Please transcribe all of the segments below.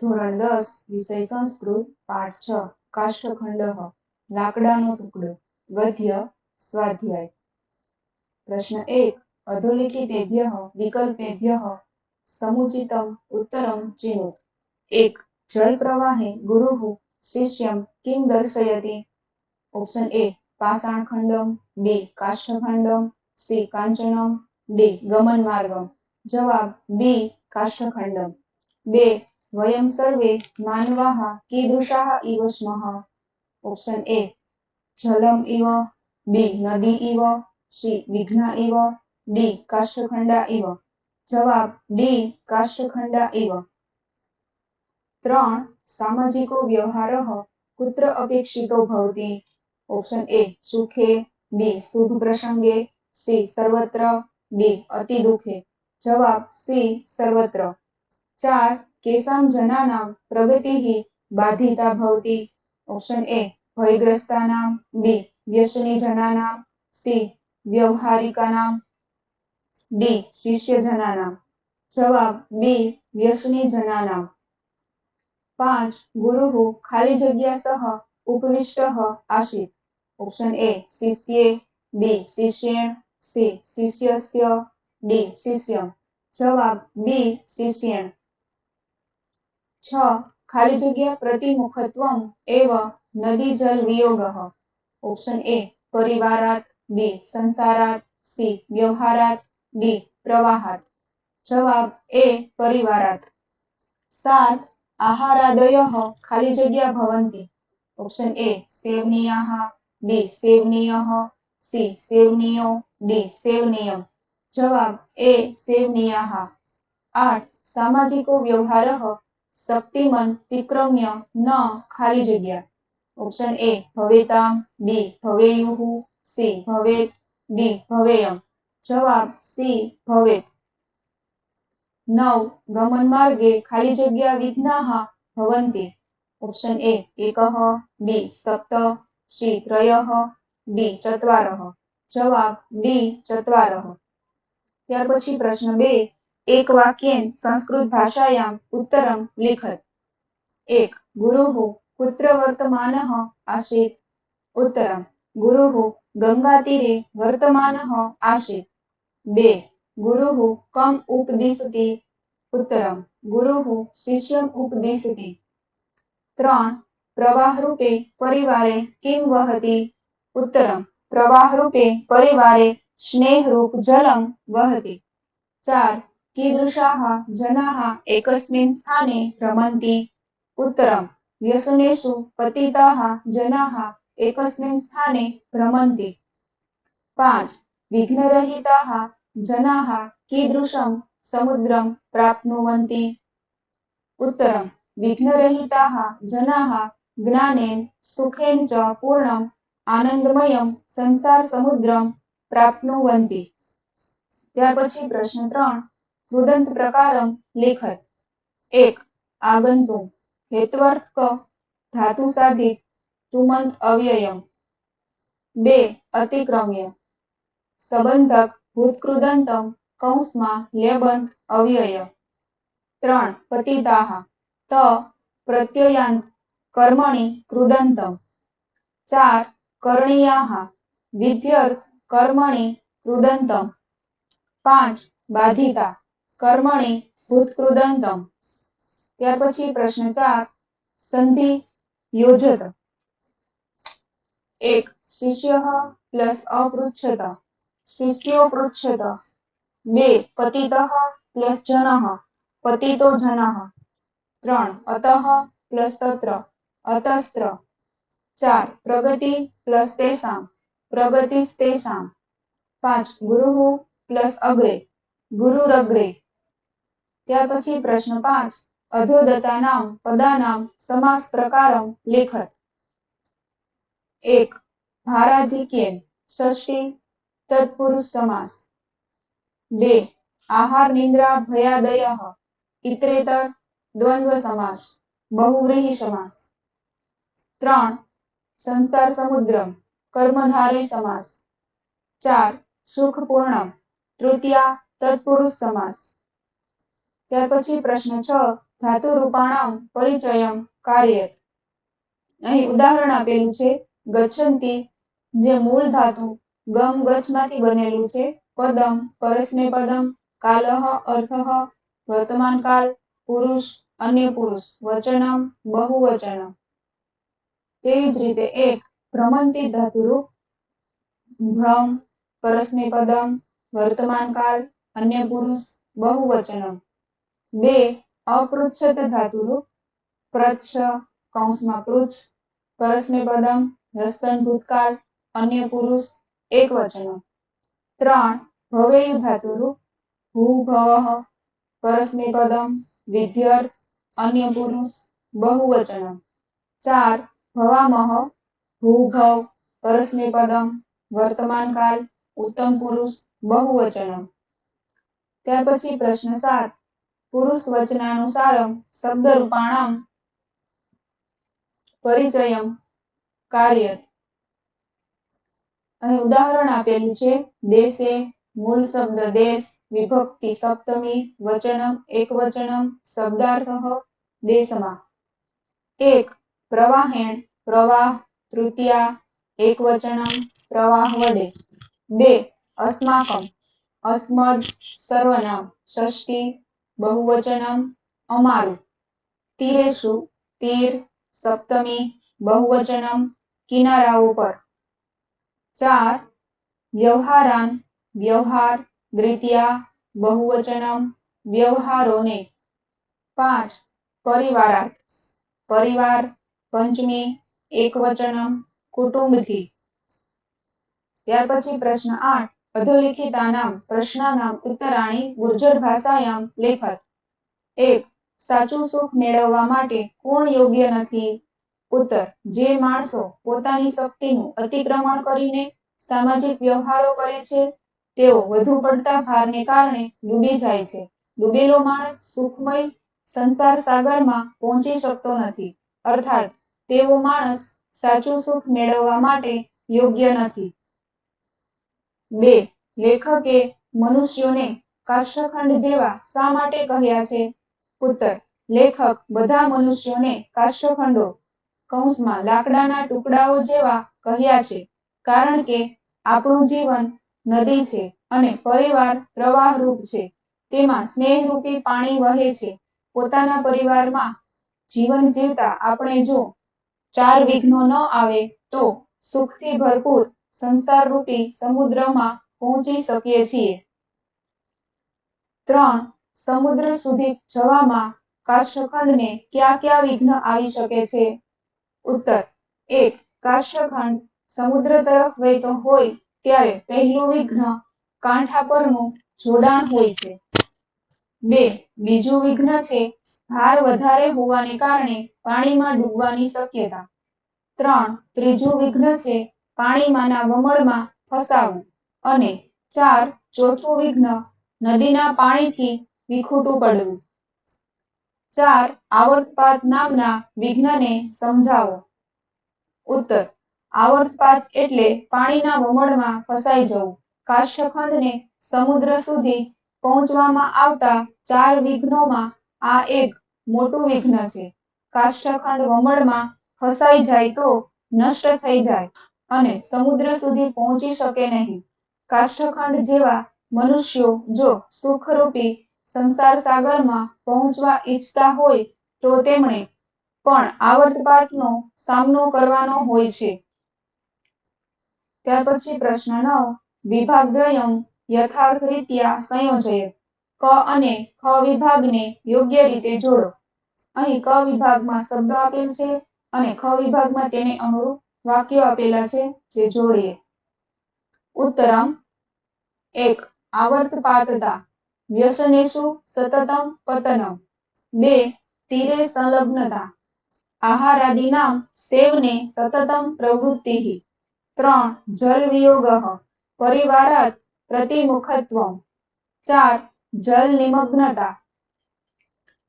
ધોરણ દસ, વિષય સંસ્કૃત પાઠ છ કાષ્ઠખંડ લાકડાનો ટુકડો, ગદ્ય, સ્વાધ્યાય. પ્રશ્ન એક, અધોલિખિતેભ્ય, વિકલ્પેભ્ય, સમુચિતમ, ઉત્તરમ, ચિનુત. એક જલ પ્રવાહે ગુરુ શિષ્યમ, કિમ દર્શયતિ. ઓપ્શન એ, પાષાણખંડમ. બી કાષ્ઠખંડમ સી, કાંચનમ. ડી ગમન માર્ગમ જવાબ, બી કાષ્ઠખંડમ બે વયમ સર્વે માનવાः कीदृशाः इव स्मः ઓપ્શન એ જલમ ઇવ બી નદી ઇવ સી વિઘ્ન ઇવ ડી કાષ્ઠખંડા ઇવ જવાબ ડી કાષ્ઠખંડા ઇવ ત્રણ સામાજિકો વ્યવહારः કુત્ર અપેક્ષિતો ભવતિ ઓપ્શન એ સુખે બી શુભ પ્રસંગે સી સર્વત્ર ડી અતિ દુઃખે જવાબ સી સર્વત્ર ચાર કેસાં જનાનાં પ્રગતિः બાધિતા ભવતી ઓપ્શન એ ભયગ્રસ્તાનાં બી વ્યસની જનાનાં સી વ્યવહારિકાનાં ડી શિષ્યજનાનાં જવાબ બી વ્યસની જનાનાં. પાંચ ગુરુ ખાલી જગ્યા સહ ઉપવિષ્ટ આશિત. ઓપ્શન એ શિષ્યે બી શિષ્યેણ સી શિષ્યસ્ય ડી શિષ્ય. જવાબ બી શિષ્યેણ છ. ખાલી જગ્યા પ્રતિમુખત્વમ એવ નદી જલ વિયોગઃ. ઓપ્શન એ, પરિવારાત, બી, સંસારાત, સી, વ્યવહારાત, ડી, પ્રવાહાત. જવાબ એ, પરિવારાત. સાત, આહારાદય ખાલી જગ્યા ભવંતી. ઓપ્શન એ, સેવનીયાः, બી, સેવનીય, સી, સેવનીયો, ડી, સેવનીયમ. જવાબ એ, સેવનીયાः. આઠ, સામાજિકો વ્યવહારः શક્તિમન તિક્રમ્ય, ન, ખાલી જગ્યા. ઓપ્શન એ ભવેતા બી ભવેયુઃ સી ભવેત ડી ભવેયમ. જવાબ સી ભવેત. નવ, ગમન માર્ગે ખાલી જગ્યા વિઘ્નાહ, ભવંતી. ઓપ્શન એ એક બી સપ્ત સી ત્રયઃ ડી ચત્વારઃ જવાબ ડી ચત્વારઃ ત્યાર પછી પ્રશ્ન બે એક વાક્યેન સંસ્કૃત ભાષાયામ ઉત્તરમ લિખત એક ગુરુः કુત્ર વર્તમાનः આસીत् ઉત્તરમ ગુરુः ગંગાતીરે વર્તમાનः गुरुः બે उपदिशति। કમ ઉપદિશતિ ઉત્તરમ उपदिशति। ત્રણ પ્રવાહરૂપે પરિવારે કિમ વહતી ઉત્તરમ પ્રવાહરૂપે પરિવારે સ્નેહરૂપ જલમ વહતી ચાર कीदृशाः जनाः एकस्मिन् स्थाने रमन्ति उत्तरं व्यसनेषु पतिताः जनाः एकस्मिन् स्थाने भ्रमन्ति पाँच विघ्नरहिताः जनाः कीदृशं समुद्रं प्राप्नुवन्ति उत्तरं विघ्नरहिताः जनाः ज्ञानेन सुखेन च पूर्णम् આનંદમયમ સંસાર સમુદ્રમ પ્રાપ્નુવંતિ ત્યાર પછી પ્રશ્ન ત્રણ કૃદંત પ્રકારમ લેખત. એક આગંતુ હેત્વર્થ ક ધાતુ સાધિત તુમંત અવ્યયમ. બે, અતિક્રમ્ય. સંબંધક, ભૂતકૃદંતમ, કૌંસમાં લેબંત અવ્યય. ત્રણ પતિતાહ ત, પ્રત્યયાંત, કર્મણી, કૃદંતમ. ચાર, કરણીયાહ વિધ્યર્થ કર્મણી, કૃદંતમ. પાંચ, બાધિતા. કર્મણિ ભૂતકૃદંતમ ત્યાર પછી પ્રશ્ન ચાર, સંધિ યોજત। એક, શિષ્ય પ્લસ અપૃચ્છત। શિષ્યો પૃચ્છત। બે, પતિત પ્લસ જન। પતિતો જન। ત્રણ, અતઃ પ્લસ તત્ર। અતસ્ત્ર। ચાર, પ્રગતિ પ્લસ તેષાಂ પ્રગતિસ્તેષામ પાંચ ગુરુ પ્લસ અગ્રે। ગુરુરગ્રે। ત્યાર પછી પ્રશ્ન પાંચ, અધોદતાનામ, પદાનામ, સમાસ પ્રકારમ લેખત એક, ભારાધિક્યેન, ષષ્ઠી, તત્પુરુષ સમાસ. બે, આહાર નિંદ્રા ભયાદય ઇતરેતર દ્વંદ્વ સમાસ, બહુવ્રીહી સમાસ. ત્રણ, સંસાર સમુદ્રમ કર્મધારય સમાસ. ચાર, સુખપૂર્ણમ, તૃતીયા, તત્પુરુષ સમાસ. ત્યાર પછી પ્રશ્ન છ, ધાતુ રૂપાણામ પરિચયમ કાર્યત. અહીં ઉદાહરણ આપેલું છે, ગચ્છંતી, જે મૂળ ધાતુ ગમ ગચ્છમાંથી બનેલું છે, પદમ પરસ્મે પદમ, કાલહ અર્થઃ વર્તમાન કાલ, પુરુષ, અન્ય પુરુષ, વચનમ, બહુવચનમ. તેવી જ રીતે એક ભ્રમંતી ધાતુરૂપ, ભ્રમ પરસ્મે પદમ, વર્તમાન કાલ, અન્ય પુરુષ, બહુવચનમ. બે અપૃચ્છત ધાતુરૂપ, પ્રચ્છ, કૌંસમાં પૃચ્છ પરસ્મે પદમ હસ્તન ભૂતકાળ, અન્ય પુરુષ, એક વચનો. ત્રણ, ભવેયુ ધાતુરૂપ ભૂ ભવઃ પરસ્મે પદમ વિધ્યર્થ અન્ય પુરુષ, બહુવચન. ચાર, ભવામહ, ભૂભવ પરસ્મે પદમ વર્તમાન કાલ ઉત્તમ પુરુષ, બહુવચન. ત્યાર પછી પ્રશ્ન સાત. પુરુષ વચનાનુસારમ શબ્દ રૂપાણામ પરિચયમ, કાર્યત. અહીં ઉદાહરણ આપેલું છે, દેશે, મૂળ શબ્દ દેશ, વિભક્તિ સપ્તમી, વચનમ એક વચનમ શબ્દાર્થ, દેશમાં. એક, પ્રવાહેણ, પ્રવાહ, તૃતીયા એક વચનમ પ્રવાહ વડે. બે, અસ્માકમ, અસ્મદ, સર્વનામ, ષષ્ઠી બહુવચનમ અમારું. તીરેસુ, તીર, સપ્તમી, બહુવચનમ કિનારાઓ પર ચાર, વ્યવહારાન, વ્યવહાર, દ્વિતીયા, બહુવચનમ, વ્યવહારોને. પાંચ પરિવારાત પરિવાર, પંચમી, એકવચનમ, કુટુંબથી. ત્યાર પછી પ્રશ્ન આઠ. અધોલિખિતાનામ, પ્રશ્નાનામ, ઉત્તરાણી, ગુર્જર ભાષાયામ લેખત એક, સાચું સુખ મેળવવા માટે કોણ યોગ્ય નથી? ઉત્તર, જે માણસો પોતાની શક્તિનું અતિક્રમણ કરીને સામાજિક વ્યવહારો કરે છે, તેઓ વધુ પડતા ભારને કારણે ડૂબી જાય છે. ડૂબેલો માણસ સુખમય સંસાર સાગરમાં પહોંચી શકતો નથી. અર્થાત, તેવો માણસ સાચું સુખ મેળવવા માટે યોગ્ય નથી. બે લેખકે મનુષ્યોને કાષ્ઠખંડ જેવા શા માટે કહ્યા છે? ઉત્તર, લેખક બધા મનુષ્યોને કાષ્ઠખંડો, કૌંસમાં લાકડાના ટુકડાઓ જેવા કહ્યા છે. કારણ કે આપણું જીવન નદી છે અને પરિવાર પ્રવાહરૂપ છે. તેમાં સ્નેહરૂપી પાણી વહે છે. પોતાના પરિવારમાં જીવન જીવતા આપણે જો ચાર વિઘ્નો ન આવે તો સુખથી ભરપૂર સંસારરૂપી સમુદ્રમાં પહોંચી શકીએ છીએ. ત્રણ, સમુદ્ર સુધી જવામાં કાષ્ઠખંડને ક્યાં ક્યાં વિઘ્ન આવી શકે છે? ઉત્તર, એક, કાષ્ઠખંડ સમુદ્ર તરફ વહેતો હોય ત્યારે પહેલું વિઘ્ન કાંઠા પરનું જોડાણ હોય છે. બે, બીજું વિઘ્ન છે ભાર વધારે હોવાને કારણે પાણીમાં ડૂબવાની શક્યતા. ત્રણ, ત્રીજું વિઘ્ન છે પાણીમાંના વમળમાં ફસાવું અને ચાર ચોથું વિઘ્ન નદીના પાણીથી વિખૂટું પડવું. ચાર આવર્તપાત નામના વિઘ્નને સમજાવો. ઉત્તર, આવર્તપાત એટલે પાણીના વમળમાં ફસાઈ જવું. કાષ્ઠખંડને સમુદ્ર સુધી પહોંચવામાં આવતા ચાર વિઘ્નોમાં આ એક મોટું વિઘ્ન છે. કાષ્ઠખંડ વમળમાં ફસાઈ જાય તો નષ્ટ થઈ જાય. અને સમુદ્ર સુધી પહોંચી શકે નહીં. કાષ્ઠખંડ જેવા મનુષ્યો જો સુખરૂપી સંસાર સાગરમાં પહોંચવા ઈચ્છતા હોય, તો તેમણે પણ આવર્તપાતનો સામનો કરવાનો હોય છે. ત્યાર પછી પ્રશ્ન નવ, વિભાગદ્વયમ યથાર્થ રીત્યા સંયોજય. ક અને ખ વિભાગને યોગ્ય રીતે જોડો. અહીં ક વિભાગમાં શબ્દ આપેલ છે અને ખ વિભાગમાં તેને અનુરૂપ વાક્યો આપેલા છે જે જોડીએ. ઉત્તરમ એક, આવર્તપાતતા, વ્યસનેશુ સતતમ પતનમ. બે, તીરે સંલગ્નતા. આહારાદિનામ સેવને સતતમ પ્રવૃત્તિ ત્રણ જલ વિયોગ પરિવારાત પ્રતિમુખત્વ ચાર જલ નિમગ્નતા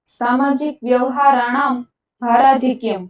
સામાજિક વ્યવહારાણામ ભારાધિક્યમ